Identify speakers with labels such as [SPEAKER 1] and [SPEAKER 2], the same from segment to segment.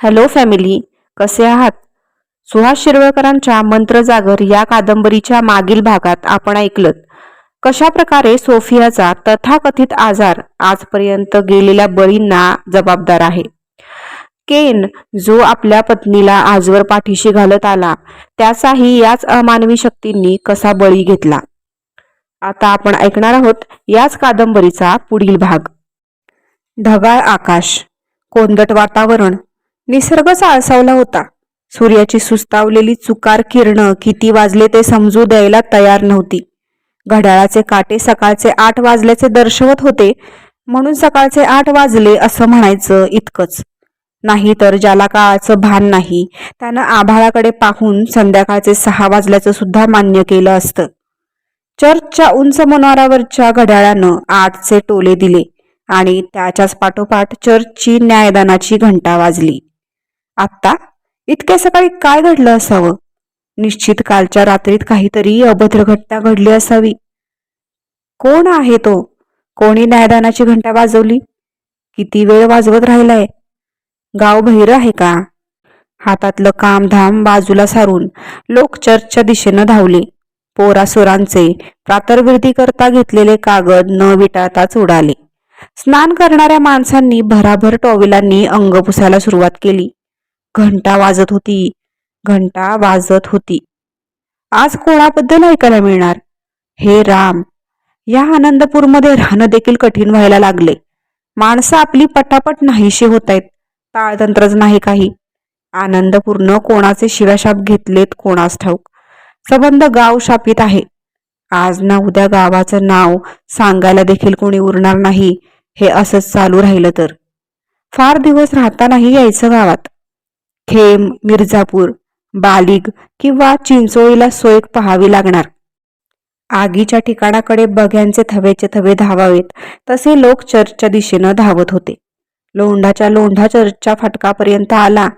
[SPEAKER 1] Hello family कसे आहात? सुहास शिरवळकरांच्या मंत्रजागर या कादंबरीच्या मागील भागात आपण ऐकलं कशा प्रकारे सोफियाचा तथाकथित आजार आजपर्यंत गेलेल्या बळींना जबाबदार आहे? केन जो आपल्या पत्नीला आजवर पाठीशी घालत आला त्याचाही याच अमानवी शक्तींनी कसा बळी घेतला? आता आपण ऐकणार आहोत याच कादंबरीचा पुढील भाग. ढगाळ आकाश कोंदट वातावरण निसर्ग साळसावला होता. सूर्याची सुस्तावलेली चुकार किरणं किती वाजले ते समजू द्यायला तयार नव्हती. घड्याळाचे काटे सकाळचे आठ वाजल्याचे दर्शवत होते म्हणून सकाळचे आठ वाजले असं म्हणायचं इतकंच. नाही तर ज्याला काळाचं भान नाही त्यानं आभाळाकडे पाहून संध्याकाळचे सहा वाजल्याचं सुद्धा मान्य केलं असतं. चर्चच्या उंच मनारावरच्या घड्याळानं आठचे टोले दिले आणि त्याच्याच पाठोपाठ चर्चची न्यायदानाची घंटा वाजली. आत्ता? इतक्या सकाळी काय घडलं असावं? निश्चित कालच्या रात्रीत काहीतरी अभद्र घटना घडली असावी. कोण आहे तो? कोणी न्यायदानाची घंटा वाजवली? किती वेळ वाजवत राहिलाय? गाव बहिर आहे का? हातातलं कामधाम बाजूला सारून लोक चर्चच्या दिशेनं धावले. पोरासुरांचे प्रातर्विधी करता घेतलेले कागद न विटाळताच उडाले. स्नान करणाऱ्या माणसांनी भराभर टॉवेलांनी अंग पुसायला सुरुवात केली. घंटा वाजत होती. घंटा वाजत होती. आज कोणाबद्दल ऐकायला मिळणार? हे राम. या आनंदपूरमध्ये राहणं देखील कठीण व्हायला लागले. माणसं आपली पटापट नाहीशी होत आहेत ताळतंत्रच नाही काही. आनंदपूर्ण कोणाचे शिवाशाप घेतलेत कोणास ठाऊक? संबंध गाव शापित आहे. आज ना उद्या गावाचं नाव सांगायला देखील कोणी उरणार नाही. हे असंच चालू राहिलं तर. फार दिवस राहतानाही यायचं गावात. खेम मिर्झापूर बालिग किंवा चिंचोळीला सोयक पहावी लागणार. आगीच्या ठिकाणाकडे बघ्यांचे थवेचे थवे धावावेत तसे लोक चर्चच्या दिशेनं धावत होते. लोंढाच्या लोंढा चर्चच्या फाटकापर्यंत आला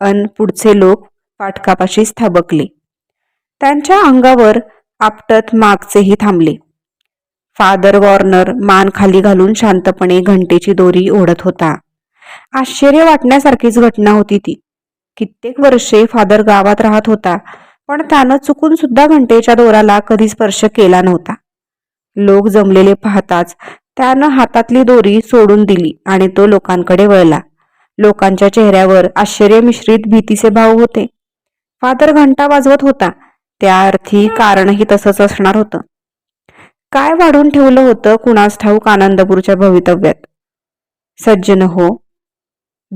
[SPEAKER 1] अन पुढचे लोक फाटकापाशीच थबकले त्यांच्या अंगावर आपटत मागचेही थांबले. फादर वॉर्नर मान खाली घालून शांतपणे घंटेची दोरी ओढत होता. आश्चर्य वाटण्यासारखीच घटना होती ती. कित्येक वर्षे फादर गावात राहत होता पण त्यानं चुकून सुद्धा घंटेच्या दोराला कधी स्पर्श केला नव्हता. लोक जमलेले पाहताच त्यानं हातातली दोरी सोडून दिली आणि तो लोकांकडे वळला. लोकांच्या चेहऱ्यावर आश्चर्य मिश्रित भीतीचे भाव होते. फादर घंटा वाजवत होता. त्या अर्थी कारणही तसंच असणार होतं. काय वाढून ठेवलं होतं कुणास ठाऊक आनंदपूरच्या भवितव्यात? सज्जन हो.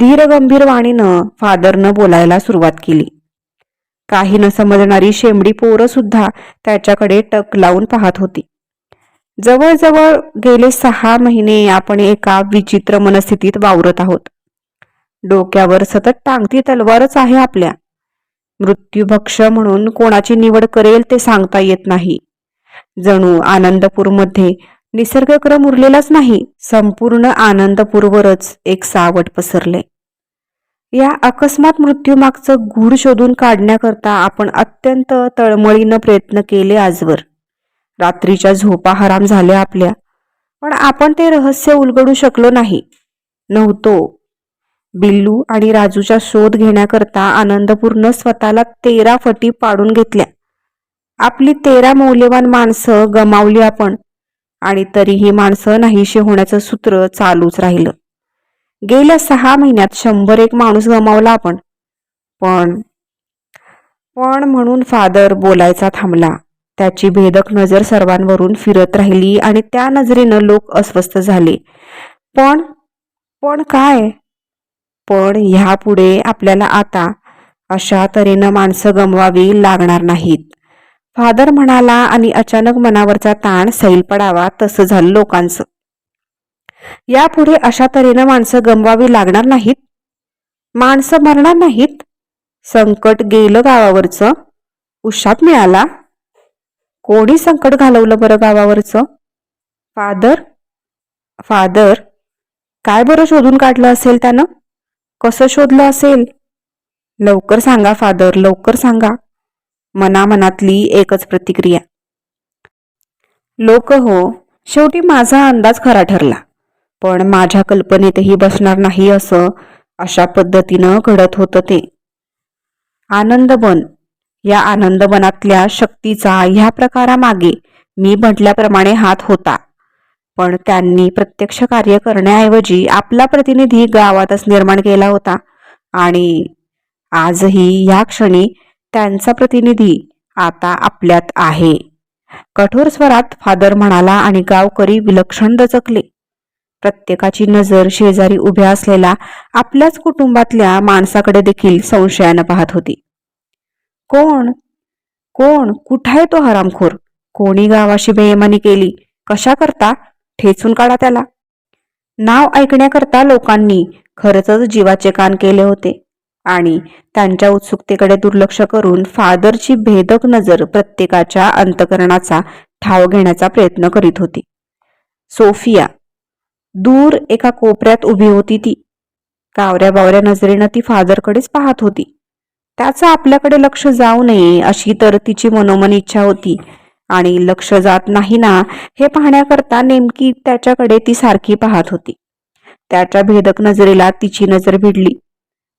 [SPEAKER 1] धीरगंभीर वाणीनं फादरनं बोलायला सुरुवात केली. काही न समजणारी शेंबडी पोरं सुद्धा त्याच्याकडे टक लावून पाहत होती. जवळजवळ गेले सहा महिने आपण एका विचित्र मनस्थितीत वावरत आहोत. डोक्यावर सतत टांगती तलवारच आहे आपल्या. मृत्यूभक्ष म्हणून कोणाची निवड करेल ते सांगता येत नाही. जणू आनंदपूरमध्ये निसर्गक्रम उरलेलाच नाही संपूर्ण आनंदपूरवरच एक सावट पसरले. या अकस्मात मृत्यूमागचं गूढ शोधून काढण्याकरता आपण अत्यंत तळमळीनं प्रयत्न केले आजवर. रात्रीच्या झोपा हराम झाल्या आपल्या पण आपण ते रहस्य उलगडू शकलो नाही. नव्हतो. बिल्लू आणि राजूचा शोध घेण्याकरता आनंदपूरनं स्वतःला तेरा फटी पाडून घेतल्या. आपली तेरा मौल्यवान माणसं गमावली आपण आणि तरीही माणसं नाहीशी होण्याचं सूत्र चालूच राहिलं. गेल्या सहा महिन्यात शंभर एक माणूस गमावला आपण. पण पण म्हणून फादर बोलायचा थांबला. त्याची भेदक नजर सर्वांवरून फिरत राहिली आणि त्या नजरेनं लोक अस्वस्थ झाले. पण पण काय? पण ह्यापुढे आपल्याला आता अशा तऱ्हेनं माणसं गमवावी लागणार नाहीत. फादर म्हणाला आणि अचानक मनावरचा ताण सैल पडावा तसं झालं लोकांचं. यापुढे अशा तऱ्हेनं माणसं गमवावी लागणार नाहीत? माणसं मरणार नाहीत? संकट गेलं गावावरचं. उशात मिळाला? कोणी संकट घालवलं बरं गावावरचं? फादर? फादर काय बरं शोधून काढलं असेल त्यानं? कसं शोधलं असेल? लवकर सांगा फादर लवकर सांगा. मनामनातली एकच प्रतिक्रिया. लोक हो शेवटी माझा अंदाज खरा ठरला. पण माझ्या कल्पनेतही बसणार नाही असं अशा पद्धतीनं घडत होतं ते. आनंदबन या आनंदबनातल्या शक्तीचा ह्या प्रकारामागे मी म्हटल्याप्रमाणे हात होता. पण त्यांनी प्रत्यक्ष कार्य करण्याऐवजी आपला प्रतिनिधी गावातच निर्माण केला होता आणि आजही या क्षणी त्यांचा प्रतिनिधी आता आपल्यात आहे. कठोर स्वरात फादर म्हणाला आणि गावकरी विलक्षण दचकले. प्रत्येकाची नजर शेजारी उभ्या असलेला आपल्याच कुटुंबातल्या माणसाकडे देखील संशयानं पाहत होती. कोण? कोण? कुठाय तो हरामखोर? कोणी गावाशी बेईमानी केली? कशा करता? ठेचून काढा त्याला. नाव ऐकण्याकरता लोकांनी खरंच जीवाचे कान केले होते. आणि त्यांच्या उत्सुकतेकडे दुर्लक्ष करून फादरची भेदक नजर प्रत्येकाच्या अंतकरणाचा ठाव घेण्याचा प्रयत्न करीत होती. सोफिया दूर एका कोपऱ्यात उभी होती ती. कावऱ्या बावऱ्या नजरेनं ती फादरकडेच पाहत होती. त्याचं आपल्याकडे लक्ष जाऊ नये अशी तर तिची मनोमन इच्छा होती. आणि लक्ष जात नाही ना हे पाहण्याकरता नेमकी त्याच्याकडे ती सारखी पाहत होती. त्याच्या भेदक नजरेला तिची नजर भिडली.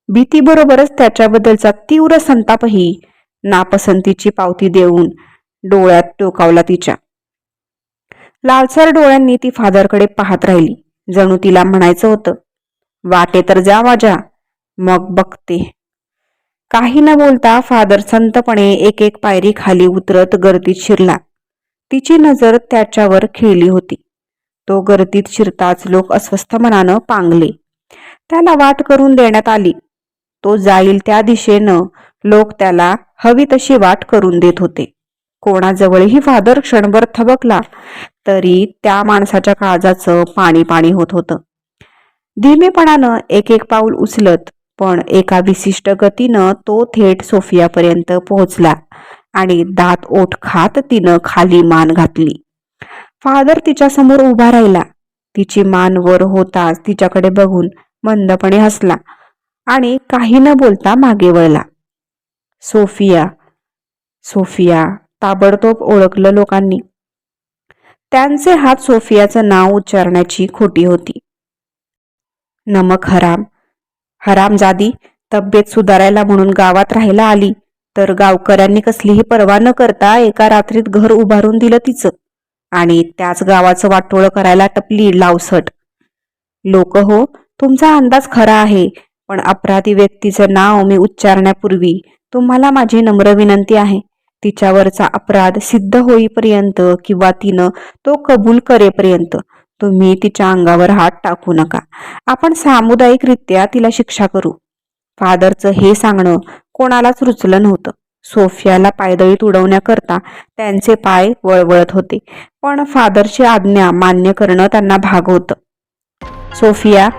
[SPEAKER 1] भीतीबरोबरच त्याच्याबद्दलचा तीव्र संतापही नापसंतीची पावती देऊन डोळ्यात टोकावला तिच्या. लालसर डोळ्यांनी ती फादरकडे पाहत राहिली. जणू तिला म्हणायचं होतं वाटे तर जा माझ्या मग बघते. काही न बोलता फादर संतपणे एक एक पायरी खाली उतरत गर्दीत शिरला. तिची नजर त्याच्यावर खिळली होती. तो गर्दीत शिरताच लोक अस्वस्थ मनानं पांगले. त्याला वाट करून देण्यात आली. तो जाईल त्या दिशेनं. लोक त्याला हवी तशी वाट करून देत होते. कोणाजवळही फादर क्षणभर थबकला तरी त्या माणसाच्या काळजाचं पाणी पाणी होत होतं. धीमेपणानं एक एक पाऊल उचलत पण एका विशिष्ट गतीनं तो थेट सोफियापर्यंत पोहोचला आणि दात ओठ खात तिनं खाली मान घातली. फादर तिच्या समोर उभा राहिला. तिची मान वर होताच तिच्याकडे बघून मंदपणे हसला. आणि काही न बोलता मागे वळला. सोफिया सोफिया ताबडतोब ओळखलं लोकांनी. त्यांचे हात सोफियाचं नाव उच्चारण्याची खोटी होती. नमक हराम हरामजादी तब्येत सुधारायला म्हणून गावात राहायला आली तर गावकऱ्यांनी कसलीही पर्वा न करता एका रात्रीत घर उभारून दिलं तिचं आणि त्याच गावाचं वाटोळं करायला टपली लावसट. लोक हो तुमचा अंदाज खरा आहे पण अपराधी व्यक्तीचं नाव मी उच्चारण्यापूर्वी तुम्हाला माझी नम्र विनंती आहे. तिच्यावरचा अपराध सिद्ध होईपर्यंत किंवा तिनं तो कबूल करेपर्यंत तुम्ही तिच्या अंगावर हात टाकू नका. आपण सामुदायिकरित्या तिला शिक्षा करू. फादरचं हे सांगणं कोणालाच रुचलं नव्हतं. सोफियाला पायदळीत उडवण्याकरता त्यांचे पाय वळवळत होते पण फादरची आज्ञा मान्य करणं त्यांना भाग होतं. सोफिया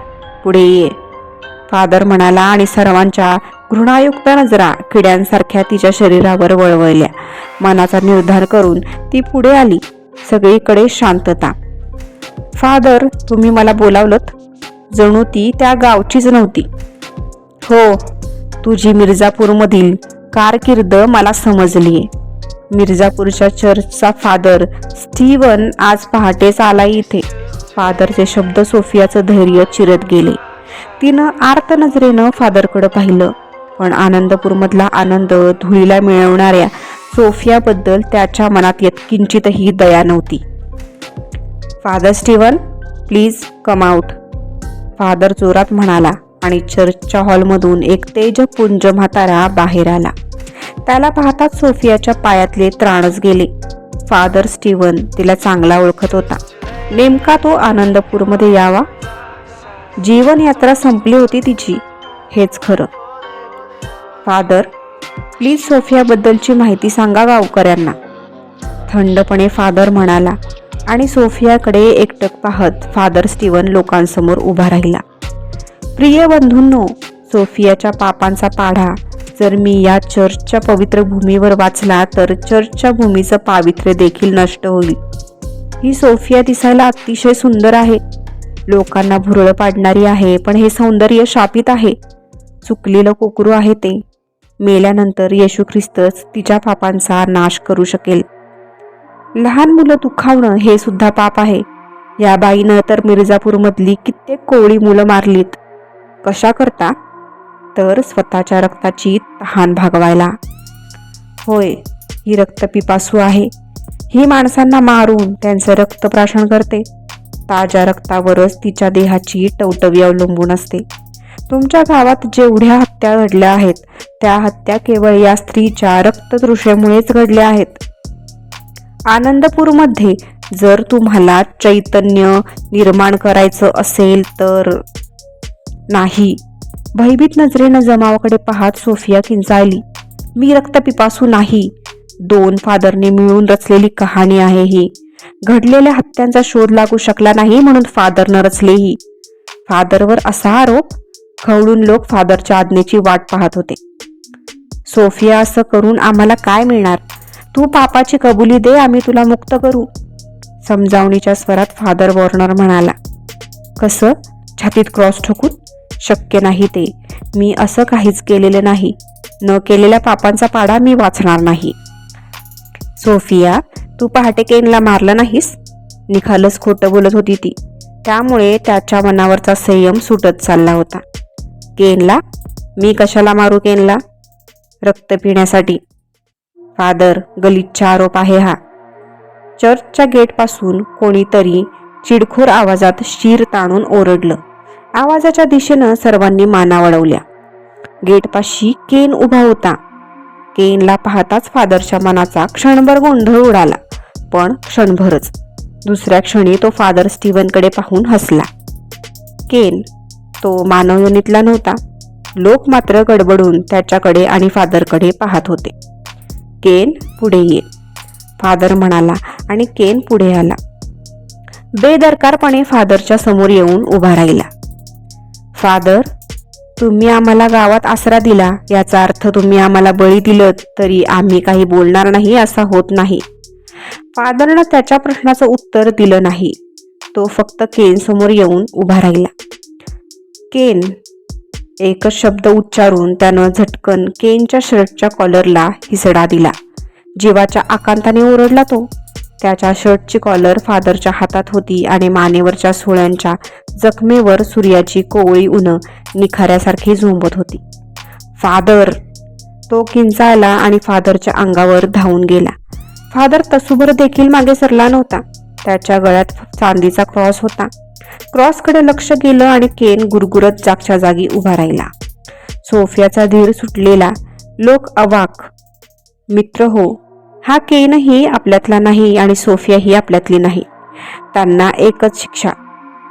[SPEAKER 1] पुढे ये. फादर म्हणाला आणि सर्वांच्या घृणायुक्त नजरा किड्यांसारख्या तिच्या शरीरावर वळवळल्या मनाचा निर्धार करून ती पुढे आली. सगळीकडे शांतता. फादर तुम्ही मला बोलावलत? जणू ती त्या गावचीच नव्हती. हो तुझी मिर्झापूरमधील कारकीर्द मला समजलीये. मिर्झापूरच्या चर्चचा फादर स्टीवन आज पहाटेच आला इथे. फादरचे शब्द सोफियाचं धैर्य चिरत गेले. तिनं आर्त नजरेनं फादरकडं पाहिलं. पण आनंदपूरमधला आनंद धुळीला मिळवणाऱ्या सोफियाबद्दल त्याच्या मनात यत्किंचितही दया नव्हती. Father Steven please come out. Father जोरात म्हणाला आणि चर्चच्या हॉलमधून एक तेजपुंज म्हातारा बाहेर आला. त्याला पाहताच सोफियाच्या पायातले त्राणच गेले. फादर स्टीवन तिला चांगला ओळखत होता. नेमका तो आनंदपूरमध्ये यावा? जीवनयात्रा संपली होती तिची. हेच खरं. फादर प्लीज सोफियाबद्दलची माहिती सांगा गावकऱ्यांना. थंडपणे फादर म्हणाला आणि सोफियाकडे एकटक पाहत फादर स्टीवन लोकांसमोर उभा राहिला. प्रिय बंधूंनो सोफियाच्या पापांचा पाढा जर मी या चर्चच्या पवित्र भूमीवर वाचला तर चर्चच्या भूमीचं पावित्र्य देखील नष्ट होईल. ही सोफिया दिसायला अतिशय सुंदर आहे. लोकांना भुरळ पाडणारी आहे पण हे सौंदर्य शापित आहे. चुकलेलं कोकरू आहे ते. मेल्यानंतर येशू ख्रिस्तच तिच्या पापांचा नाश करू शकेल. लहान मुलं दुखावणं हे सुद्धा पाप आहे. या बाईनं तर मिर्जापूरमधली कित्येक कोळी मुलं मारलीत. कशा करता? तर स्वतःच्या रक्ताची तहान भागवायला. होय ही रक्तपिपासू आहे. ही माणसांना मारून त्यांचं रक्त प्राशन करते. ताज्या रक्तावरच तिच्या देहाची टवटवी अवलंबून असते. तुमच्या गावात जेवढ्या हत्या घडल्या आहेत त्या हत्या केवळ या स्त्रीच्या रक्ततृषेमुळेच घडल्या आहेत. आनंदपूरमध्ये जर तुम्हाला चैतन्य निर्माण करायचं असेल तर नाही. भयभीत नजरेनं जमावाकडे पाहत सोफिया किंचाळली. मी रक्तपिपासू नाही. दोन फादरने मिळून रचलेली कहाणी आहे ही. घडलेल्या हत्यांचा शोध लागू शकला नाही म्हणून फादरनं नरचलेही. फादरवर असा आरोप खवळून लोक फादरच्या आज्ञेची वाट पाहत होते. सोफिया असं करून आम्हाला काय मिळणार? तू पापाची कबुली दे आम्ही तुला मुक्त करू. समजावणीच्या स्वरात फादर वॉर्नर म्हणाला कसं? छातीत क्रॉस ठोकून? शक्य नाही ते. मी असं काहीच केलेलं नाही. न केलेल्या पापांचा पाडा मी वाचणार नाही. सोफिया तू पहाटे केनला मारलं नाहीस? निखालच खोटं बोलत होती ती. त्यामुळे त्याच्या मनावरचा संयम सुटत चालला होता. केनला? मी कशाला मारू केनला? रक्त पिण्यासाठी. फादर गलिच्छ आरोप आहे हा. चर्चच्या गेटपासून कोणीतरी चिडखोर आवाजात शिर ताणून ओरडलं. आवाजाच्या दिशेनं सर्वांनी माना वळवल्या. गेटपाशी केन उभा होता. केनला पाहताच फादरच्या मनाचा क्षणभर गोंधळ उडाला. पण क्षणभरच. दुसऱ्या क्षणी तो फादर स्टीव्हनकडे पाहून हसला. केन तो मानवयोनीतला नव्हता. लोक मात्र गडबडून त्याच्याकडे आणि फादरकडे पाहत होते. केन पुढे ये. फादर म्हणाला आणि केन पुढे आला. बेदरकारपणे फादरच्या समोर येऊन उभा राहिला. फादर तुम्ही आम्हाला गावात आसरा दिला. याचा अर्थ तुम्ही आम्हाला बळी दिलं तरी आम्ही काही बोलणार नाही असा होत नाही. फादरनं त्याच्या प्रश्नाचं उत्तर दिलं नाही. तो फक्त केन समोर येऊन उभा राहिला. केन एकच शब्द उच्चारून त्यानं झटकन केनच्या शर्टच्या कॉलरला हिसडा दिला. जीवाच्या आकांताने ओरडला तो. त्याच्या शर्टची कॉलर फादरच्या हातात होती आणि मानेवरच्या सोळ्यांच्या जखमेवर सूर्याची कोवळी उनं निखाऱ्यासारखी झोंबत होती. फादर तो किंचाळला आणि फादरच्या अंगावर धावून गेला. फादर तसूभर देखील मागे सरला नव्हता. त्याच्या गळ्यात चांदीचा क्रॉस होता. क्रॉसकडे लक्ष गेलं आणि केन गुरगुरत जागच्या जागी उभा राहिला. सोफियाचा धीर सुटलेला. लोक अवाक. मित्र हो हा केनही आपल्यातला नाही आणि सोफिया ही आपल्यातली नाही. त्यांना एकच शिक्षा.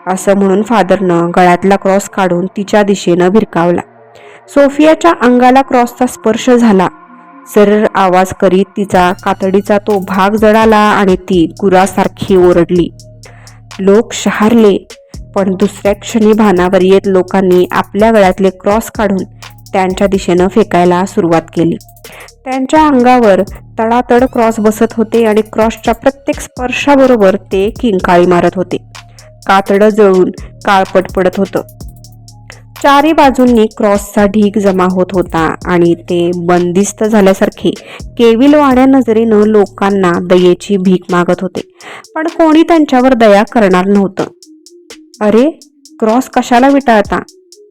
[SPEAKER 1] असं म्हणून फादरनं गळ्यातला क्रॉस काढून तिच्या दिशेनं भिरकावला. सोफियाच्या अंगाला क्रॉसचा स्पर्श झाला. जर आवाज करीत तिचा कातडीचा तो भाग जळाला आणि ती गुरासारखी ओरडली. लोक शहारले पण दुसऱ्या क्षणी भानावर येत लोकांनी आपल्या गळ्यातले क्रॉस काढून त्यांच्या दिशेनं फेकायला सुरुवात केली. त्यांच्या अंगावर तडातड क्रॉस बसत होते आणि क्रॉसच्या प्रत्येक स्पर्शाबरोबर ते किंकाळी मारत होते. कातडं जळून काळपट पडत होतं. चारी बाजूंनी क्रॉसचा ढीग जमा होत होता आणि ते बंदिस्त झाल्यासारखे केविलवाण्या नजरेनं लोकांना दयेची भीक मागत होते. पण कोणी त्यांच्यावर दया करणार नव्हतं. अरे क्रॉस कशाला विटाळता?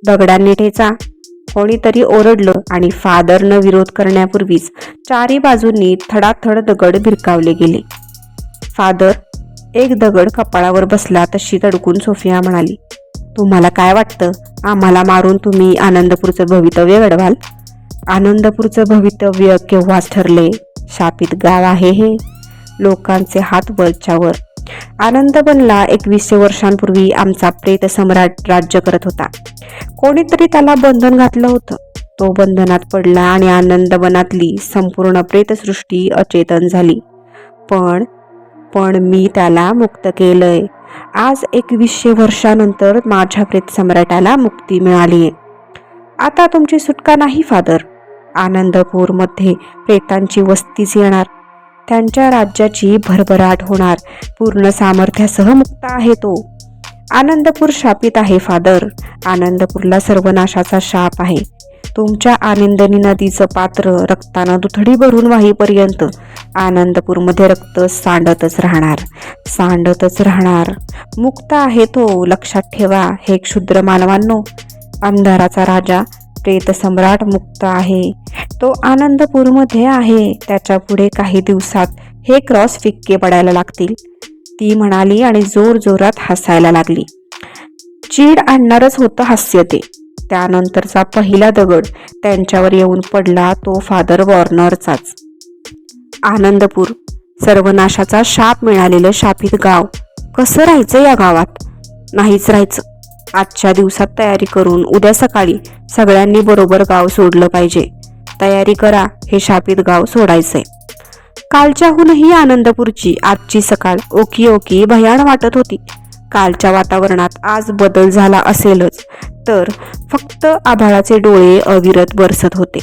[SPEAKER 1] दगडांनी ठेचा. कोणीतरी ओरडलं आणि फादरनं विरोध करण्यापूर्वीच चारी बाजूंनी थडाथड दगड भिरकावले गेले. फादर एक दगड कपाळावर बसला तशी तडकून सोफिया म्हणाली तुम्हाला काय वाटतं? आम्हाला मारून तुम्ही आनंदपूरचं भवितव्य घडवाल? आनंदपूरचं भवितव्य केव्हाच ठरले? शापित गाव आहे हे. लोकांचे हात वरच्यावर. आनंद बनला एकवीसशे वर्षांपूर्वी आमचा प्रेत सम्राट राज्य करत होता. कोणीतरी त्याला बंधन घातलं होतं. तो बंधनात पडला आणि आनंदवनातली संपूर्ण प्रेतसृष्टी अचेतन झाली. पण पण मी त्याला मुक्त केलंय. आज एकवीसशे वर्षानंतर माझ्या प्रेत सम्राटाला मुक्ती मिळाली. आता तुमची सुटका नाही फादर. आनंदपूरमध्ये प्रेतांची वस्तीच येणार. त्यांच्या राज्याची भरभराट होणार. पूर्ण सामर्थ्यासह मुक्त आहे तो. आनंदपूर शापित आहे फादर. आनंदपूरला सर्वनाशाचा शाप आहे. तुमच्या आनंदनी नदीचं पात्र रक्तानं दुथडी भरून वाहीपर्यंत आनंदपूरमध्ये रक्त सांडतच राहणार सांडतच राहणार. मुक्त आहे तो लक्षात ठेवा हे क्षुद्र मानवांनो. अंधाराचा राजा प्रेत सम्राट मुक्त आहे. तो आनंदपूरमध्ये आहे त्याच्या पुढे काही दिवसात हे क्रॉस फिक्के पडायला लागतील. ती म्हणाली आणि जोर जोरात हसायला लागली. चीड आणणारच होतं हास्य ते. त्यानंतरचा पहिला दगड त्यांच्यावर येऊन पडला तो फादर वॉर्नरचाच. आनंदपूर सर्वनाशाचा शाप मिळालेलं शापित गाव. कसं राहायचं या गावात? नाहीच राहायचं. आजच्या दिवसात तयारी करून उद्या सकाळी सगळ्यांनी बरोबर गाव सोडलं पाहिजे. तयारी करा हे शापित गाव सोडायचंय. कालच्याहूनही आनंदपूरची आजची सकाळ ओकी ओकी भयान वाटत होती. कालच्या वातावरणात आज बदल झाला असेलच. तर फक्त आभाळाचे डोळे अविरत बरसत होते.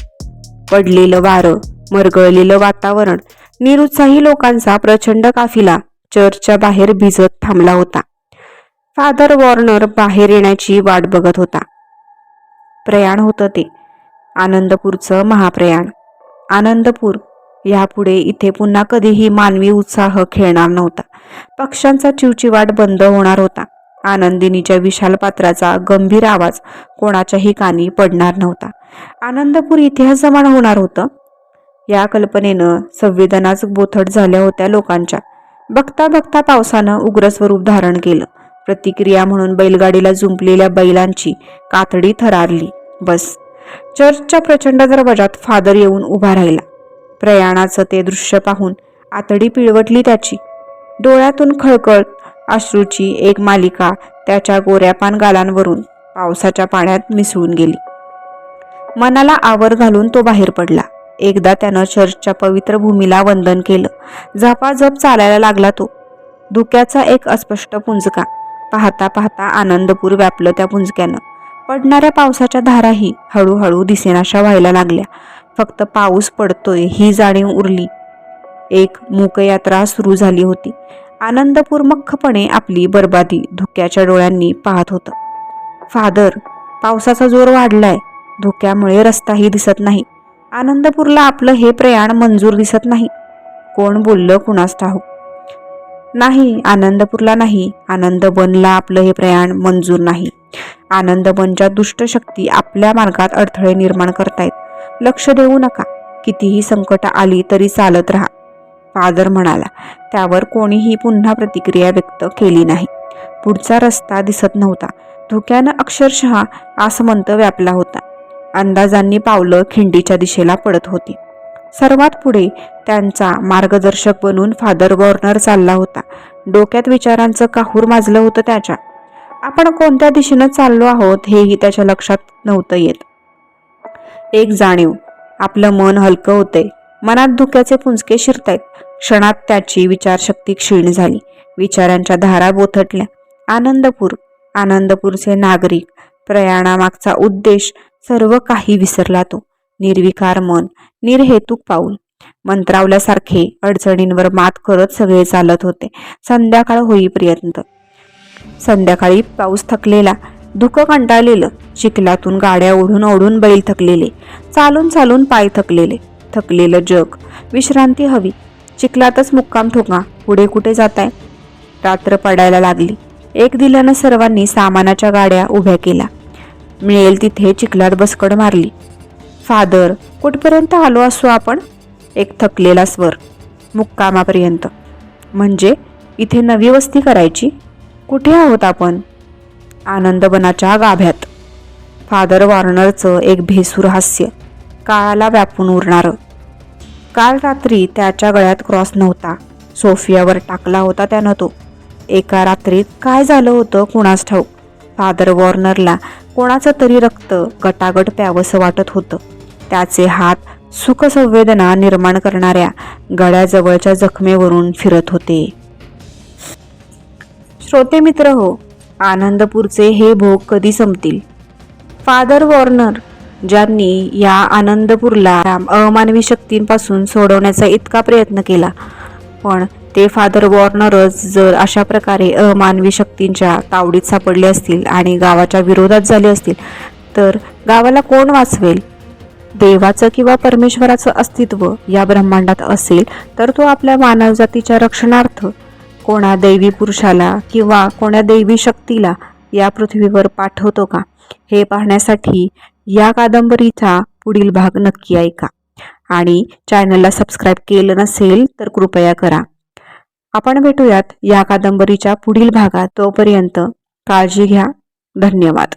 [SPEAKER 1] पडलेलं वारं मरगळलेलं वातावरण निरुत्साही लोकांचा प्रचंड काफिला चर्चच्या बाहेर भिजत थांबला होता. फादर वॉर्नर बाहेर येण्याची वाट बघत होता. प्रयाण होतं ते. आनंदपूरचं महाप्रयाण. आनंदपूर यापुढे इथे पुन्हा कधीही मानवी उत्साह खेळणार नव्हता. पक्ष्यांचा चिवचिवाट बंद होणार होता. आनंदिनीच्या विशाल पात्राचा गंभीर आवाज कोणाच्याही कानी पडणार नव्हता. आनंदपूर इतिहास जमान होणार होतं. या कल्पनेनं संवेदनाच बोथट झाल्या होत्या लोकांच्या. बघता बघता पावसानं उग्र स्वरूप धारण केलं. प्रतिक्रिया म्हणून बैलगाडीला जुंपलेल्या बैलांची कातडी थरारली. बस. चर्चच्या प्रचंड दरवाजात फादर येऊन उभा राहिला. प्रयाणाचं ते दृश्य पाहून आतडी पिळवटली त्याची. डोळ्यातून खळखळ अश्रूची एक मालिका त्याच्या गोऱ्यापान गालांवरून पावसाच्या पाण्यात मिसळून गेली. मनाला आवर घालून तो बाहेर पडला. एकदा त्यानं चर्चच्या पवित्र भूमीला वंदन केलं. झपाझप चालायला लागला तो. धुक्याचा एक अस्पष्ट पुंजका. पाहता पाहता आनंदपूर व्यापलं त्या पुंजक्यानं. पडणाऱ्या पावसाच्या धाराही हळूहळू दिसेनाशा व्हायला लागल्या. फक्त पाऊस पडतोय ही जाणीव उरली. एक मूकयात्रा सुरू झाली होती. आनंदपूर मख्खपणे आपली बर्बादी धुक्याच्या डोळ्यांनी पाहत होतं. फादर पावसाचा जोर वाढलाय. धुक्यामुळे रस्ताही दिसत नाही. आनंदपूरला आपलं हे प्रयाण मंजूर दिसत नाही. कोण बोललं कुणास ठाऊ नाही आनंदपूरला नाही. आनंद बनला आपलं हे प्रयाण मंजूर नाही. आनंद बनच्या दुष्ट शक्ती आपल्या मार्गात अडथळे निर्माण करतायत. लक्ष देऊ नका. कितीही संकट आली तरी चालत राहा. फादर म्हणाला त्यावर कोणीही पुन्हा प्रतिक्रिया व्यक्त केली नाही. पुढचा रस्ता दिसत नव्हता. धुक्यानं अक्षरशः आसमंत व्यापला होता. अंदाजांनी पावलं खिंडीच्या दिशेला पडत होती. सर्वात पुढे त्यांचा मार्गदर्शक बनून फादर वॉर्नर चालला होता. डोक्यात विचारांचं काहूर माजलं होतं त्याच्या. आपण कोणत्या दिशेनं चाललो आहोत हेही त्याच्या लक्षात नव्हतं येत. एक जाणीव. आपलं मन हलकं होते मनात धुक्याचे पुंजके शिरतायत. क्षणात त्याची विचारशक्ती क्षीण झाली. विचारांच्या धारा बोथटल्या. आनंदपूर आनंदपूरचे नागरिक प्रयाणामागचा उद्देश सर्व काही विसरला तो. निर्विकार मन निर्हेतुक पाऊल. मंत्रावल्यासारखे अडचणींवर मात करत सगळे चालत होते. संध्याकाळ होईपर्यंत. संध्याकाळी पाऊस थकलेला धुकं कंटाळलेलं चिखलातून गाड्या ओढून ओढून बैल थकलेले चालून चालून पाय थकलेले थकलेलं जग. विश्रांती हवी. चिखलातच मुक्काम ठोका. पुढे कुठे जाताय? रात्र पडायला लागली. एक दिल्यानं सर्वांनी सामानाच्या गाड्या उभ्या केल्या. मिळेल तिथे चिखलात बसकड मारली. फादर कुठपर्यंत आलो असू आपण? एक थकलेला स्वर. मुक्कामापर्यंत. म्हणजे? इथे नवी वस्ती करायची? कुठे आहोत आपण? आनंदवनाच्या गाभ्यात. फादर वॉर्नरचं एक भेसूर हास्य. काळाला व्यापून उरणारं. काल रात्री त्याच्या गळ्यात क्रॉस नव्हता. सोफियावर टाकला होता त्यानं तो. एका रात्रीत काय झालं होतं कुणास ठाऊक? फादर वॉर्नरला कोणाचं तरी रक्त गटागट प्यावंसं वाटत होतं. त्याचे हात सुखसंवेदना निर्माण करणाऱ्या गळ्याजवळच्या जखमेवरून फिरत होते. श्रोते मित्र हो आनंदपूरचे हे भोग कधी संपतील? फादर वॉर्नर ज्यांनी या आनंदपूरला अमानवी शक्तींपासून सोडवण्याचा इतका प्रयत्न केला. पण ते फादर वॉर्नरच जर अशा प्रकारे अमानवी शक्तींच्या तावडीत सापडले असतील आणि गावाच्या विरोधात झाले असतील तर गावाला कोण वाचवेल? देवाचं किंवा परमेश्वराचं अस्तित्व या ब्रह्मांडात असेल तर तो आपल्या मानवजातीच्या रक्षणार्थ कोणा दैवी पुरुषाला किंवा कोण्या दैवी शक्तीला या पृथ्वीवर पाठवतो का? हे पाहण्यासाठी या कादंबरीचा पुढील भाग नक्की ऐका. आणि चॅनलला सबस्क्राईब केलं नसेल तर कृपया करा. आपण भेटूयात या कादंबरीच्या पुढील भागात. तोपर्यंत काळजी घ्या. धन्यवाद.